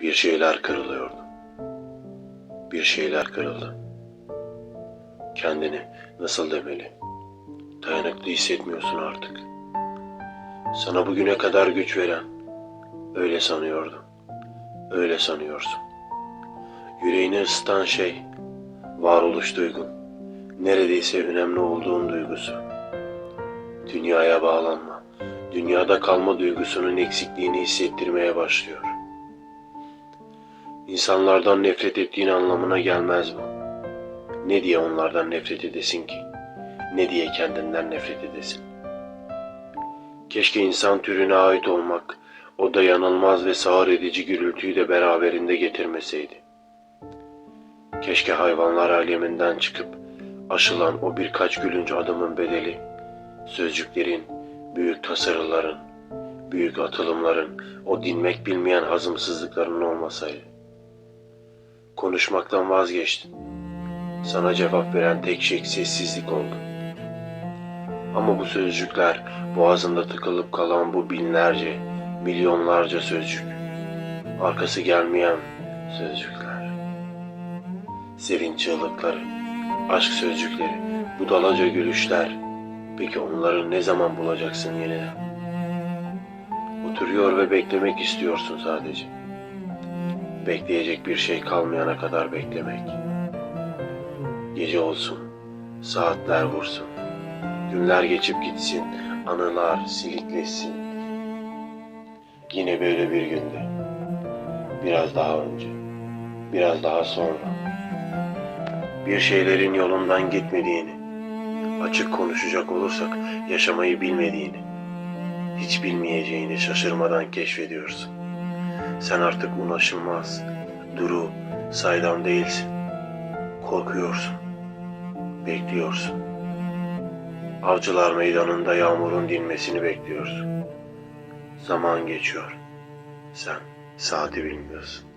Bir şeyler kırılıyordu. Bir şeyler kırıldı. Kendini nasıl demeli? Dayanıklı hissetmiyorsun artık. Sana bugüne kadar güç veren, öyle sanıyordun. Öyle sanıyorsun. Yüreğini ısıtan şey, varoluş duygun. Neredeyse önemli olduğun duygusu. Dünyaya bağlanma, dünyada kalma duygusunun eksikliğini hissettirmeye başlıyor. İnsanlardan nefret ettiğin anlamına gelmez bu. Ne diye onlardan nefret edesin ki? Ne diye kendinden nefret edesin? Keşke insan türüne ait olmak, o dayanılmaz ve sağır edici gürültüyü de beraberinde getirmeseydi. Keşke hayvanlar aleminden çıkıp aşılan o birkaç gülünç adımın bedeli, sözcüklerin, büyük tasarıların, büyük atılımların, o dinmek bilmeyen hazımsızlıkların olmasaydı. Konuşmaktan vazgeçtin. Sana cevap veren tek şey sessizlik oldu. Ama bu sözcükler boğazında tıkılıp kalan bu binlerce, milyonlarca sözcük. Arkası gelmeyen sözcükler. Sevinç çığlıkları, aşk sözcükleri, budalaca gülüşler. Peki onları ne zaman bulacaksın yeniden? Oturuyor ve beklemek istiyorsun sadece. Bekleyecek bir şey kalmayana kadar beklemek. Gece olsun, saatler vursun, günler geçip gitsin, anılar silikleşsin. Yine böyle bir günde, biraz daha önce, biraz daha sonra, bir şeylerin yolundan gitmediğini, açık konuşacak olursak yaşamayı bilmediğini, hiç bilmeyeceğini şaşırmadan keşfediyorsun. Sen artık ulaşılmaz, duru, saydam değilsin. Korkuyorsun, bekliyorsun. Avcılar meydanında yağmurun dinmesini bekliyorsun. Zaman geçiyor. Sen saati bilmiyorsun.